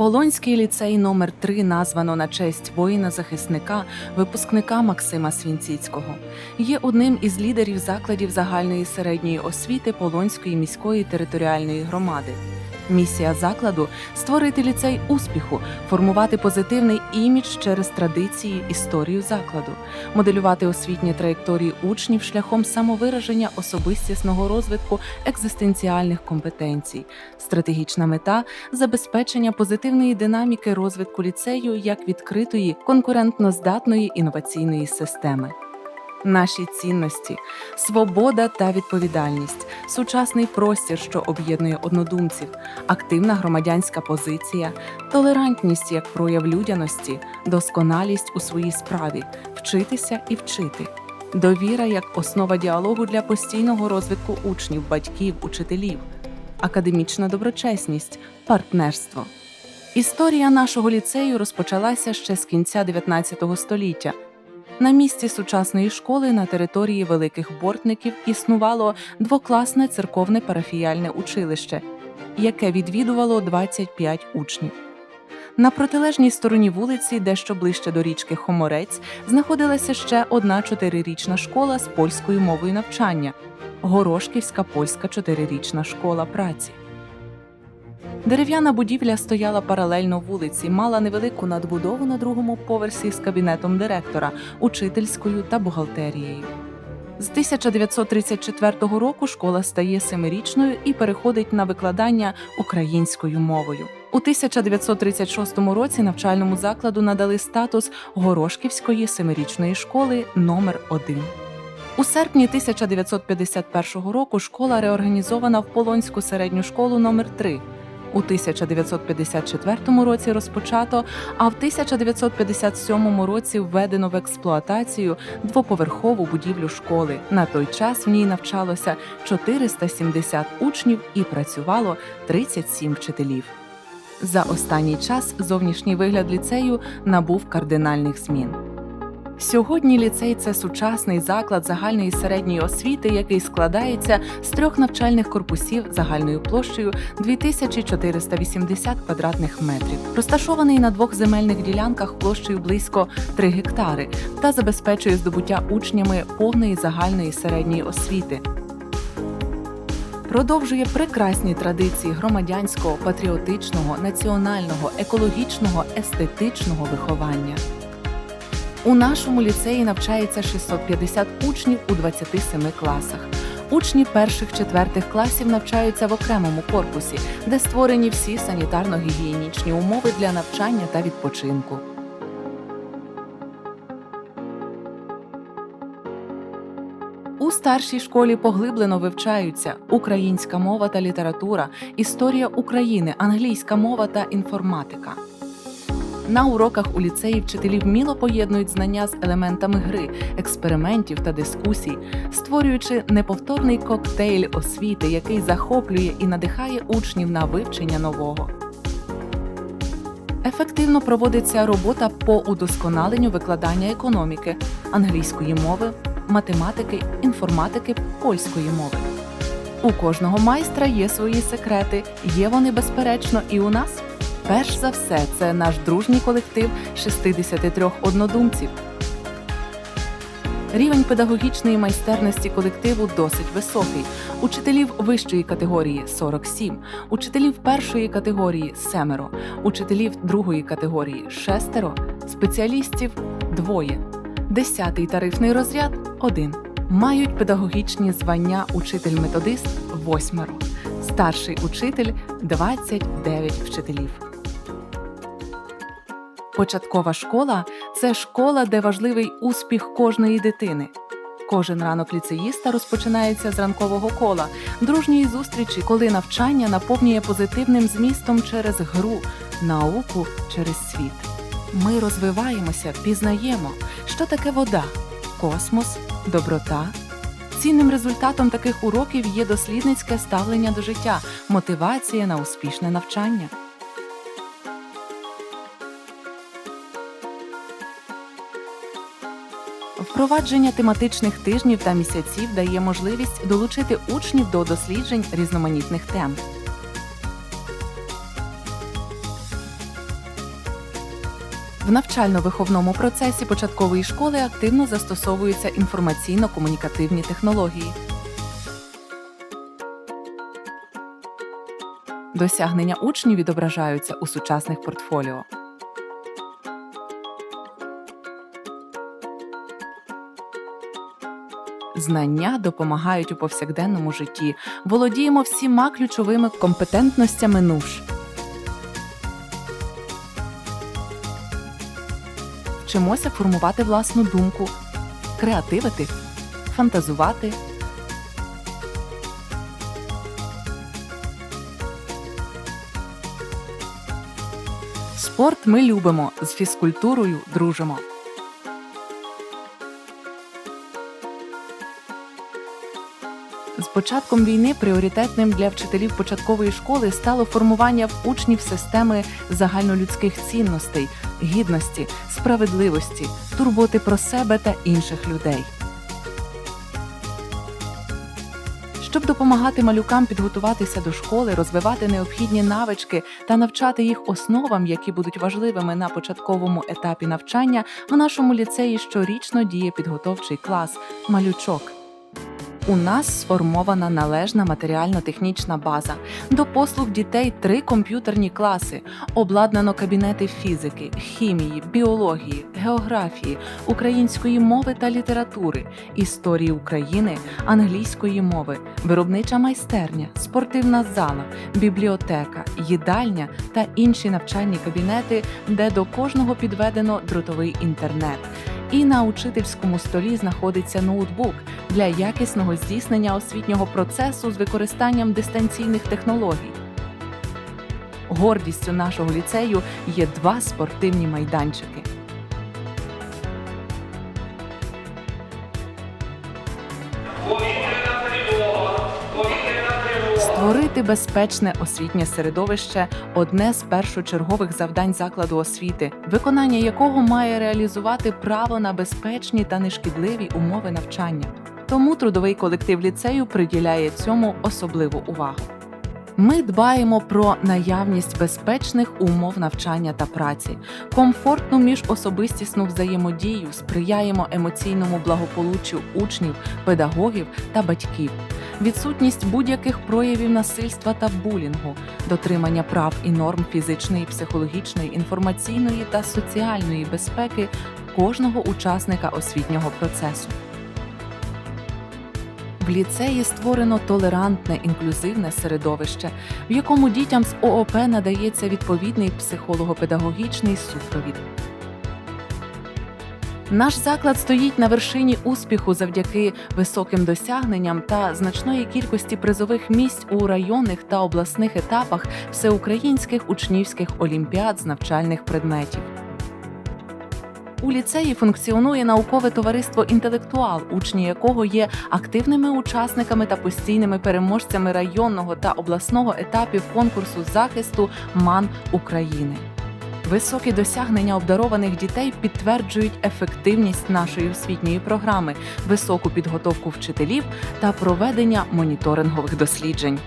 Полонський ліцей номер 3 названо на честь воїна-захисника, випускника Максима Свінціцького. Є одним із лідерів закладів загальної середньої освіти Полонської міської територіальної громади. Місія закладу створити ліцей успіху, формувати позитивний імідж через традиції, історію закладу, моделювати освітні траєкторії учнів шляхом самовираження особистісного розвитку екзистенціальних компетенцій. Стратегічна мета забезпечення позитивної динаміки розвитку ліцею як відкритої, конкурентноздатної інноваційної системи. Наші цінності, свобода та відповідальність, сучасний простір, що об'єднує однодумців, активна громадянська позиція, толерантність як прояв людяності, досконалість у своїй справі, вчитися і вчити, довіра як основа діалогу для постійного розвитку учнів, батьків, учителів, академічна доброчесність, партнерство. Історія нашого ліцею розпочалася ще з кінця 19 століття. На місці сучасної школи на території великих бортників існувало двокласне церковне парафіяльне училище, яке відвідувало 25 учнів. На протилежній стороні вулиці, дещо ближче до річки Хоморець, знаходилася ще одна чотирирічна школа з польською мовою навчання Горошківська польська чотирирічна школа праці. Дерев'яна будівля стояла паралельно вулиці, мала невелику надбудову на другому поверсі з кабінетом директора, учительською та бухгалтерією. З 1934 року школа стає семирічною і переходить на викладання українською мовою. У 1936 році навчальному закладу надали статус Горошківської семирічної школи номер 1 у серпні 1951 року школа реорганізована в Полонську середню школу номер 3 у 1954 році розпочато, а в 1957 році введено в експлуатацію двоповерхову будівлю школи. На той час в ній навчалося 470 учнів і працювало 37 вчителів. За останній час зовнішній вигляд ліцею набув кардинальних змін. Сьогодні ліцей це сучасний заклад загальної середньої освіти, який складається з трьох навчальних корпусів загальною площею 2480 квадратних метрів, розташований на двох земельних ділянках площею близько 3 гектари та забезпечує здобуття учнями повної загальної середньої освіти. Продовжує прекрасні традиції громадянського, патріотичного, національного, екологічного, естетичного виховання. У нашому ліцеї навчається 650 учнів у 27 класах. Учні перших-четвертих класів навчаються в окремому корпусі, де створені всі санітарно-гігієнічні умови для навчання та відпочинку. У старшій школі поглиблено вивчаються українська мова та література, історія України, англійська мова та інформатика. На уроках у ліцеї вчителі вміло поєднують знання з елементами гри, експериментів та дискусій, створюючи неповторний коктейль освіти, який захоплює і надихає учнів на вивчення нового. Ефективно проводиться робота по удосконаленню викладання економіки, англійської мови, математики, інформатики, польської мови. У кожного майстра є свої секрети, є вони безперечно і у нас. Перш за все, це наш дружній колектив 63 однодумців. Рівень педагогічної майстерності колективу досить високий. Учителів вищої категорії 47, учителів першої категорії семеро, учителів другої категорії шестеро, спеціалістів двоє. Десятий тарифний розряд один. Мають педагогічні звання учитель-методист восьмеро, старший учитель 29 вчителів. Початкова школа це школа, де важливий успіх кожної дитини. Кожен ранок ліцеїста розпочинається з ранкового кола, дружньої зустрічі, коли навчання наповнює позитивним змістом через гру, науку через світ. Ми розвиваємося, пізнаємо, що таке вода, космос, доброта. Цінним результатом таких уроків є дослідницьке ставлення до життя, мотивація на успішне навчання. Впровадження тематичних тижнів та місяців дає можливість долучити учнів до досліджень різноманітних тем. В навчально-виховному процесі початкової школи активно застосовуються інформаційно-комунікативні технології. Досягнення учнів відображаються у сучасних портфоліо. Знання допомагають у повсякденному житті. Володіємо всіма ключовими компетентностями НУШ. Вчимося формувати власну думку, креативити, фантазувати. Спорт ми любимо, з фізкультурою дружимо. Початком війни пріоритетним для вчителів початкової школи стало формування в учнів системи загальнолюдських цінностей, гідності, справедливості, турботи про себе та інших людей. Щоб допомагати малюкам підготуватися до школи, розвивати необхідні навички та навчати їх основам, які будуть важливими на початковому етапі навчання, в нашому ліцеї щорічно діє підготовчий клас малючок. У нас сформована належна матеріально-технічна база. До послуг дітей три комп'ютерні класи, обладнано кабінети фізики, хімії, біології, географії, української мови та літератури, історії України, англійської мови, виробнича майстерня, спортивна зала, бібліотека, їдальня та інші навчальні кабінети, де до кожного підведено дротовий інтернет. І на учительському столі знаходиться ноутбук для якісного здійснення освітнього процесу з використанням дистанційних технологій. Гордістю нашого ліцею є два спортивні майданчики. Створити безпечне освітнє середовище одне з першочергових завдань закладу освіти, виконання якого має реалізувати право на безпечні та нешкідливі умови навчання. Тому трудовий колектив ліцею приділяє цьому особливу увагу. Ми дбаємо про наявність безпечних умов навчання та праці, комфортну міжособистісну взаємодію, сприяємо емоційному благополуччю учнів, педагогів та батьків, відсутність будь-яких проявів насильства та булінгу, дотримання прав і норм фізичної, психологічної, інформаційної та соціальної безпеки кожного учасника освітнього процесу. В ліцеї створено толерантне інклюзивне середовище, в якому дітям з ООП надається відповідний психолого-педагогічний супровід. Наш заклад стоїть на вершині успіху завдяки високим досягненням та значної кількості призових місць у районних та обласних етапах всеукраїнських учнівських олімпіад з навчальних предметів. У ліцеї функціонує наукове товариство інтелектуал, учні якого є активними учасниками та постійними переможцями районного та обласного етапів конкурсу захисту МАН України. Високі досягнення обдарованих дітей підтверджують ефективність нашої освітньої програми, високу підготовку вчителів та проведення моніторингових досліджень.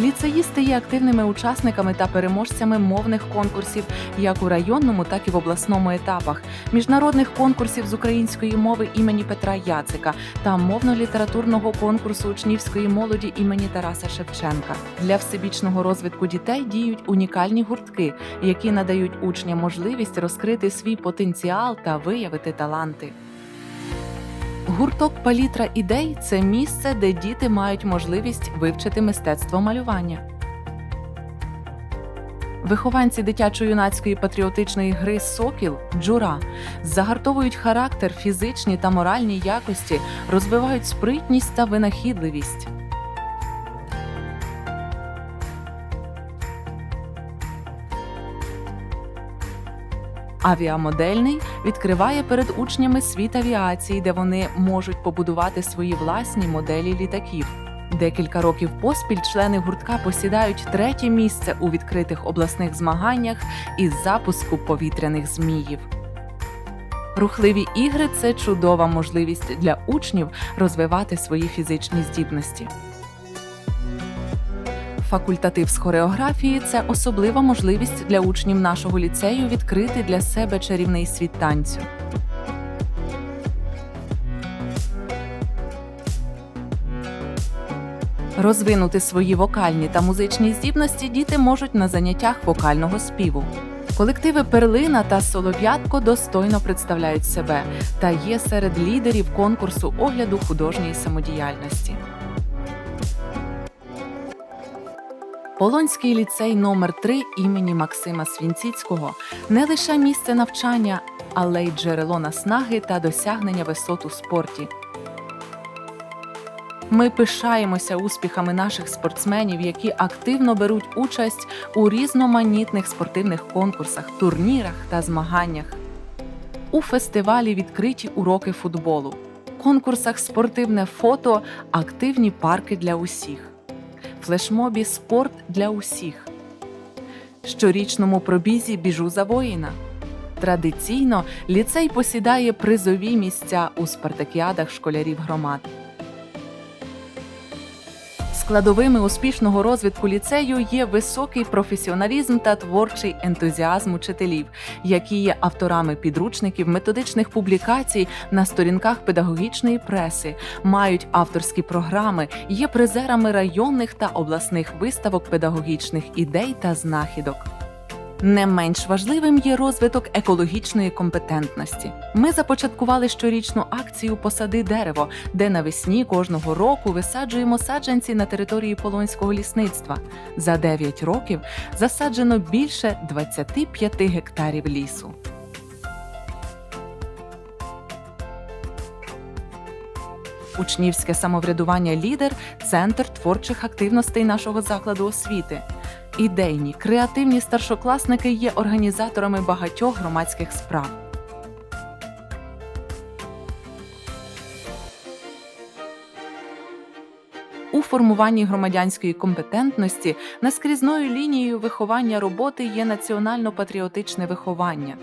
Ліцеїсти є активними учасниками та переможцями мовних конкурсів як у районному, так і в обласному етапах, міжнародних конкурсів з української мови імені Петра Яцика та мовно-літературного конкурсу учнівської молоді імені Тараса Шевченка. Для всебічного розвитку дітей діють унікальні гуртки, які надають учням можливість розкрити свій потенціал та виявити таланти. Гурток Палітра ідей це місце, де діти мають можливість вивчити мистецтво малювання. Вихованці дитячо-юнацької патріотичної гри Сокіл Джура загартовують характер, фізичні та моральні якості, розвивають спритність та винахідливість. Авіамодельний відкриває перед учнями світ авіації, де вони можуть побудувати свої власні моделі літаків. Декілька років поспіль члени гуртка посідають третє місце у відкритих обласних змаганнях із запуску повітряних зміїв. Рухливі ігри це чудова можливість для учнів розвивати свої фізичні здібності. Факультатив з хореографії це особлива можливість для учнів нашого ліцею відкрити для себе чарівний світ танцю. Розвинути свої вокальні та музичні здібності діти можуть на заняттях вокального співу. Колективи Перлина та Солов'ятко достойно представляють себе та є серед лідерів конкурсу огляду художньої самодіяльності. Полонський ліцей номер 3 імені Максима Свінціцького не лише місце навчання, але й джерело наснаги та досягнення висот у спорті. Ми пишаємося успіхами наших спортсменів, які активно беруть участь у різноманітних спортивних конкурсах, турнірах та змаганнях. У фестивалі відкриті уроки футболу, конкурсах спортивне фото, активні парки для усіх, флешмобі спорт для усіх, щорічному пробізі біжу за воїна. Традиційно ліцей посідає призові місця у спартакіадах школярів громад. Складовими успішного розвитку ліцею є високий професіоналізм та творчий ентузіазм учителів, які є авторами підручників, методичних публікацій на сторінках педагогічної преси, мають авторські програми, є призерами районних та обласних виставок педагогічних ідей та знахідок. Не менш важливим є розвиток екологічної компетентності. Ми започаткували щорічну акцію Посади дерево, де навесні кожного року висаджуємо саджанці на території полонського лісництва. За 9 років засаджено більше 25 гектарів лісу. Учнівське самоврядування лідер центр творчих активностей нашого закладу освіти. Ідейні, креативні старшокласники є організаторами багатьох громадських справ. У формуванні громадянської компетентності наскрізною лінією виховання роботи є національно-патріотичне виховання.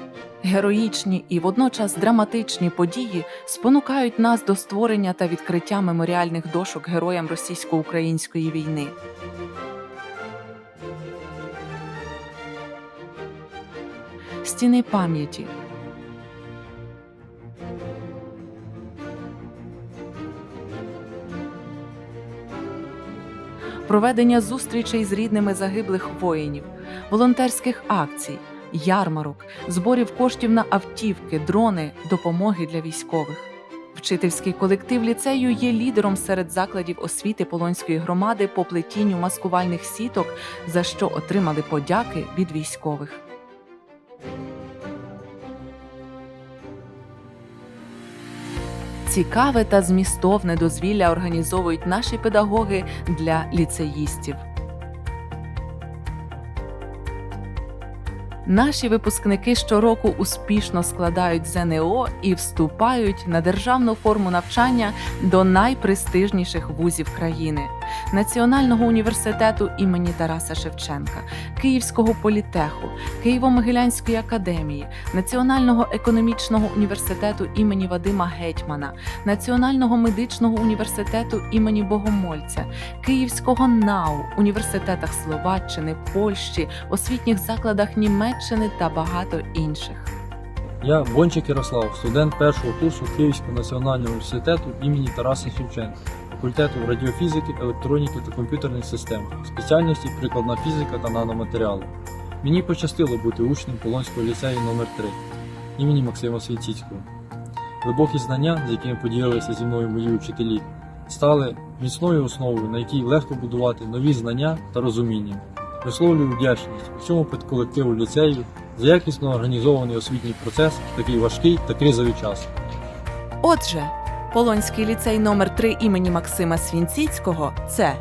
Героїчні і водночас драматичні події спонукають нас до створення та відкриття меморіальних дошок героям російсько-української війни. Стіни пам'яті. Проведення зустрічей з рідними загиблих воїнів, волонтерських акцій, ярмарок, зборів коштів на автівки, дрони, допомоги для військових. Вчительський колектив ліцею є лідером серед закладів освіти Полонської громади по плетінню маскувальних сіток, за що отримали подяки від військових. Цікаве та змістовне дозвілля організовують наші педагоги для ліцеїстів. Наші випускники щороку успішно складають ЗНО і вступають на державну форму навчання до найпрестижніших вузів країни Національного університету імені Тараса Шевченка, Київського політеху, Києво-Могилянської академії, Національного економічного університету імені Вадима Гетьмана, Національного медичного університету імені Богомольця, Київського НАУ, університетах Словаччини, Польщі, освітніх закладах Німеччини та багато інших. Я Бончик Ярослав, студент першого курсу Київського національного університету імені Тараса Шевченка, факультету радіофізики, електроніки та комп'ютерних систем, спеціальності прикладна фізика та наноматеріали. Мені пощастило бути учнем Полонського ліцею номер 3 імені Максима Свінціцького. Глибокі знання, з якими поділилися зі мною мої вчителі, стали міцною основою, на якій легко будувати нові знання та розуміння. Висловлюю вдячність усьому педколективу ліцею за якісно організований освітній процес в такий важкий та кризовий час. Отже, Полонський ліцей номер 3 імені Максима Свінціцького це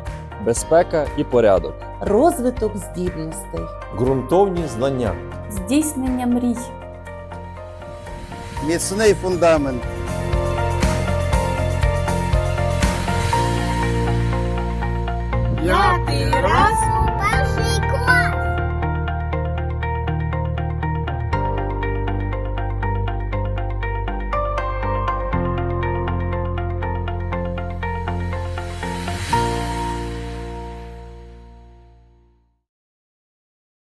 безпека і порядок, розвиток здібностей, ґрунтовні знання, здійснення мрій. міцний фундамент. П'ятий раз